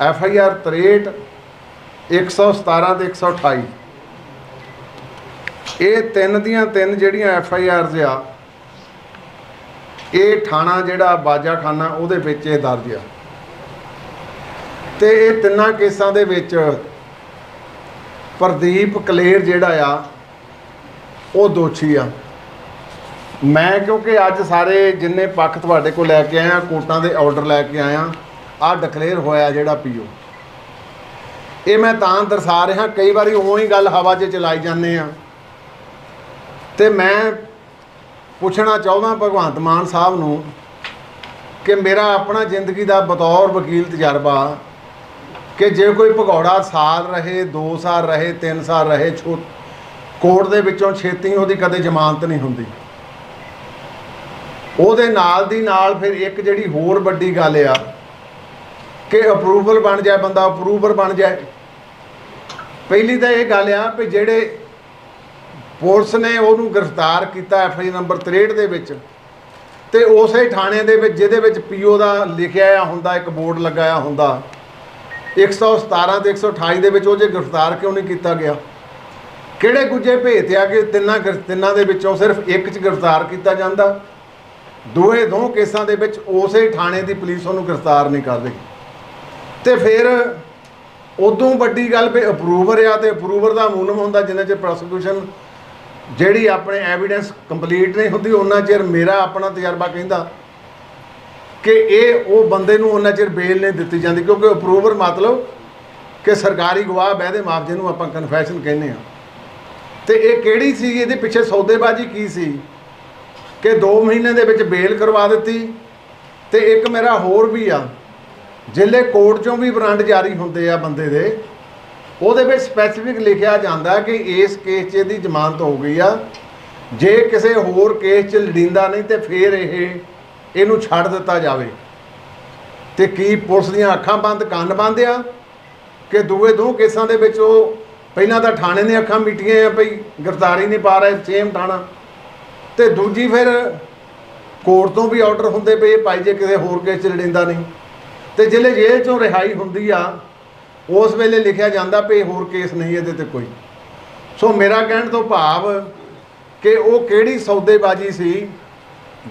F I R 63 117 ਤੇ 128 ਇਹ ਤਿੰਨ ਦੀਆਂ ਤਿੰਨ ਜਿਹੜੀਆਂ ਐਫ ਆਈ ਆਰਜ਼ ਆ, ਇਹ ਥਾਣਾ ਜਿਹੜਾ ਬਾਜਾਖਾਨਾ ਉਹਦੇ ਵਿੱਚ ਇਹ ਦਰਜ ਆ। ਤੇ ਇਹ ਤਿੰਨਾਂ ਕੇਸਾਂ ਦੇ ਵਿੱਚ ਪ੍ਰਦੀਪ ਕਲੇਰ ਜਿਹੜਾ ਆ, ਉਹ ਦੋਸ਼ੀ ਆ। ਮੈਂ ਕਿਉਂਕਿ ਅੱਜ ਸਾਰੇ ਜਿੰਨੇ ਪੱਖ ਤੁਹਾਡੇ ਕੋਲ ਲੈ ਕੇ ਆਇਆ ਕੋਰਟਾਂ ਦੇ ਆਰਡਰ ਲੈ ਕੇ ਆਇਆ ਆ ਡਿਕਲੇਅਰ ਹੋਇਆ ਜਿਹੜਾ ਪੀਓ। ਇਹ ਮੈਂ ਤਾਂ ਦਰਸਾ ਰਿਹਾ, ਕਈ ਵਾਰੀ ਉਵੇਂ ਹੀ ਗੱਲ ਹਵਾ 'ਚ ਚਲਾਈ ਜਾਂਦੇ ਆ। ਤੇ ਮੈਂ ਪੁੱਛਣਾ ਚਾਹੁੰਦਾ ਭਗਵੰਤ ਮਾਨ ਸਾਹਿਬ ਨੂੰ ਕਿ ਮੇਰਾ ਆਪਣਾ ਜ਼ਿੰਦਗੀ ਦਾ ਬਤੌਰ ਵਕੀਲ ਤਜਰਬਾ ਕਿ ਜੇ ਕੋਈ ਭਗੌੜਾ ਸਾਲ ਰਹੇ 2 ਸਾਲ ਰਹੇ 3 ਸਾਲ ਰਹੇ ਛੋ ਕੋਰਟ ਦੇ ਵਿੱਚੋਂ ਛੇਤੀ ਉਹਦੀ ਕਦੇ ਜ਼ਮਾਨਤ ਨਹੀਂ ਹੁੰਦੀ। ਉਹਦੇ ਨਾਲ ਦੀ ਨਾਲ ਫਿਰ ਇੱਕ ਜਿਹੜੀ ਹੋਰ ਵੱਡੀ ਗੱਲ ਆ ਕਿ ਅਪਰੂਵਲ ਬਣ ਜਾਏ, ਬੰਦਾ ਅਪਰੂਵਰ ਬਣ ਜਾਏ। ਪਹਿਲੀ ਤਾਂ ਇਹ ਗੱਲ ਆ ਵੀ ਜਿਹੜੇ ਪੁਲਿਸ ਨੇ ਉਹਨੂੰ ਗ੍ਰਿਫਤਾਰ ਕੀਤਾ ਐਫ ਆਈ ਨੰਬਰ 63 ਦੇ ਵਿੱਚ, ਤੇ ਉਸੇ ਥਾਣੇ ਦੇ ਵਿੱਚ ਜਿਹਦੇ ਵਿੱਚ ਪੀਓ ਦਾ ਲਿਖਿਆ ਆ ਹੁੰਦਾ, ਇੱਕ ਬੋਰਡ ਲਗਾਇਆ ਹੁੰਦਾ 117 ਤੇ 128 ਦੇ ਵਿੱਚ ਉਹ ਜੇ ਗ੍ਰਿਫਤਾਰ ਕਿਉਂ ਨਹੀਂ ਕੀਤਾ ਗਿਆ? ਕਿਹੜੇ ਗੁੱਜੇ ਭੇਤ ਆ ਕਿ ਤਿੰਨਾਂ ਗ੍ਰਿ- ਤਿੰਨਾਂ ਦੇ ਵਿੱਚੋਂ ਸਿਰਫ ਇੱਕ 'ਚ ਗ੍ਰਿਫਤਾਰ ਕੀਤਾ ਜਾਂਦਾ? ਦੋਏ ਦੋ ਕੇਸਾਂ ਦੇ ਵਿੱਚ ਉਸੇ ਥਾਣੇ ਦੀ ਪੁਲਿਸ ਉਹਨੂੰ ਗ੍ਰਿਫਤਾਰ ਨਹੀਂ ਕਰ ਰਹੀ। ਤੇ ਫਿਰ ਉਦੋਂ ਵੱਡੀ ਗੱਲ ਵੀ ਅਪਰੂਵਰ ਆ ਤੇ ਅਪਰੂਵਰ ਦਾ ਮੂਨਮ ਹੁੰਦਾ ਜਿੰਨਾ ਚਿਰ ਪ੍ਰੋਸੀਕਿਊਸ਼ਨ ਜਿਹੜੀ ਆਪਣੇ ਐਵੀਡੈਂਸ ਕੰਪਲੀਟ ਨਹੀਂ ਹੁੰਦੀ ਉਹਨਾਂ ਚਿਰ ਮੇਰਾ ਆਪਣਾ ਤਜਰਬਾ ਕਹਿੰਦਾ ਕਿ ਇਹ ਉਹ ਬੰਦੇ ਨੂੰ ਉਹਨਾਂ ਚਿਰ ਬੇਲ ਨਹੀਂ ਦਿੱਤੀ ਜਾਂਦੀ, ਕਿਉਂਕਿ ਅਪਰੂਵਰ ਮਤਲਬ ਕਿ ਸਰਕਾਰੀ ਗਵਾਹ ਬਹਿਦੇ ਮਾਪ ਨੂੰ ਆਪਾਂ ਕਨਫੈਸ਼ਨ ਕਹਿੰਦੇ ਆ ਤੇ ਇਹ ਕਿਹੜੀ ਸੀ, ਇਹਦੇ ਪਿੱਛੇ ਸੌਦੇਬਾਜ਼ੀ ਕੀ ਸੀ? ਕਿ 2 ਮਹੀਨੇ ਦੇ ਵਿੱਚ ਬੇਲ ਕਰਵਾ ਦਿੱਤੀ ਤੇ ਇੱਕ ਮੇਰਾ ਹੋਰ ਵੀ ਆ। ਜ਼ਿਲ੍ਹੇ ਕੋਰਟ ਚੋਂ ਵੀ ਬਰਾਂਡ ਜਾਰੀ ਹੁੰਦੇ ਆ ਬੰਦੇ ਦੇ, ਉਹਦੇ ਵਿੱਚ ਸਪੈਸੀਫਿਕ ਲਿਖਿਆ ਜਾਂਦਾ ਕਿ ਇਸ ਕੇਸ 'ਚ ਇਹਦੀ ਜ਼ਮਾਨਤ ਹੋ ਗਈ ਆ। ਜੇ ਕਿਸੇ ਹੋਰ ਕੇਸ 'ਚ ਲੜਿੰਦਾ ਨਹੀਂ ਤੇ ਫਿਰ ਇਹ, ਇਹਨੂੰ ਛੱਡ ਦਿੱਤਾ ਜਾਵੇ। ਤੇ ਕੀ ਪੁਲਿਸ ਦੀਆਂ ਅੱਖਾਂ ਬੰਦ, ਕੰਨ ਬੰਦ ਆ? ਕਿ ਦੂਏ ਦੋ ਕੇਸਾਂ ਦੇ ਵਿੱਚ ਉਹ ਪਹਿਲਾਂ ਤਾਂ ਥਾਣੇ ਦੀਆਂ ਅੱਖਾਂ ਮੀਟੀਆਂ ਆ ਭਈ ਗ੍ਰਿਫਤਾਰੀ ਨਹੀਂ ਪਾ ਰਹੇ, ਸੇਮ ਥਾਣਾ। ਤੇ ਦੂਜੀ ਫਿਰ ਕੋਰਟ ਤੋਂ ਵੀ ਆਰਡਰ ਹੁੰਦੇ ਪਏ ਭਾਈ, ਜੇ ਕਿਸੇ ਹੋਰ ਕੇਸ 'ਚ ਲੜਿੰਦਾ ਨਹੀਂ। ਤੇ ਜਿਹੜੇ ਜੇਲ੍ਹ ਚੋਂ ਰਿਹਾਈ ਹੁੰਦੀ ਆ, ਉਸ ਵੇਲੇ ਲਿਖਿਆ ਜਾਂਦਾ ਵੀ ਹੋਰ ਕੇਸ ਨਹੀਂ ਇਹਦੇ ਤੇ ਕੋਈ। ਸੋ ਮੇਰਾ ਕਹਿਣ ਤੋਂ ਭਾਵ ਕਿ ਉਹ ਕਿਹੜੀ ਸੌਦੇਬਾਜ਼ੀ ਸੀ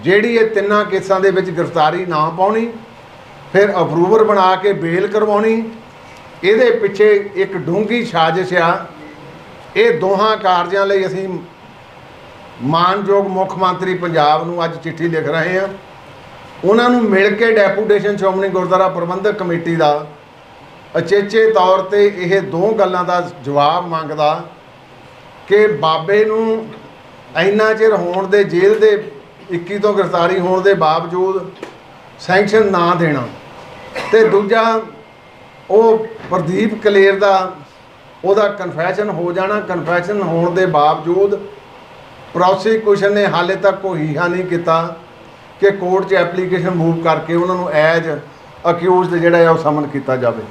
ਜਿਹੜੀ ਇਹ ਤਿੰਨਾਂ ਕੇਸਾਂ ਦੇ ਵਿੱਚ ਗ੍ਰਿਫਤਾਰੀ ਨਾ ਪਾਉਣੀ, ਫਿਰ ਅਪਰੂਵਰ ਬਣਾ ਕੇ ਬੇਲ ਕਰਵਾਉਣੀ, ਇਹਦੇ ਪਿੱਛੇ ਇੱਕ ਡੂੰਘੀ ਸਾਜ਼ਿਸ਼ ਆ। ਇਹ ਦੋਹਾਂ ਕਾਰਜਾਂ ਲਈ ਅਸੀਂ ਮਾਨਯੋਗ ਮੁੱਖ ਮੰਤਰੀ ਪੰਜਾਬ ਨੂੰ ਅੱਜ ਚਿੱਠੀ ਲਿਖ ਰਹੇ ਹਾਂ। ਉਹਨਾਂ ਨੂੰ ਮਿਲ ਕੇ ਡੈਪੂਟੇਸ਼ਨ ਸ਼੍ਰੋਮਣੀ ਗੁਰਦੁਆਰਾ ਪ੍ਰਬੰਧਕ ਕਮੇਟੀ ਦਾ ਅਚੇਚੇ ਤੌਰ ਤੇ ਇਹ ਦੋ ਗੱਲਾਂ ਦਾ ਜਵਾਬ ਮੰਗਦਾ ਕਿ ਬਾਬੇ ਨੂੰ ਇੰਨਾ ਚਿਰ ਹੋਣ ਦੇ ਜੇਲ੍ਹ ਦੇ 21 ਤੋਂ ਗ੍ਰਿਫਤਾਰੀ ਹੋਣ ਦੇ ਬਾਵਜੂਦ ਸੈਂਕਸ਼ਨ ਨਾ ਦੇਣਾ। ਤੇ ਦੂਜਾ, ਉਹ ਪ੍ਰਦੀਪ ਕਲੇਰ ਦਾ ਉਹਦਾ ਕਨਫੈਸ਼ਨ ਹੋ ਜਾਣਾ। ਕਨਫੈਸ਼ਨ ਹੋਣ ਦੇ ਬਾਵਜੂਦ ਪ੍ਰੋਸੀਕਿਊਸ਼ਨ ਨੇ ਹਾਲੇ ਤੱਕ ਕੋਈ ਹੀਹਾ ਨਹੀਂ ਕੀਤਾ। ਕਿ ਕੋਰਟ 'ਚ ਐਪਲੀਕੇਸ਼ਨ ਮੂਵ ਕਰਕੇ ਉਹਨਾਂ ਨੂੰ ਐਜ ਅਕਿਊਜ਼ਡ ਜਿਹੜਾ ਹੈ ਉਹ ਸਮਨ ਕੀਤਾ ਜਾਵੇ।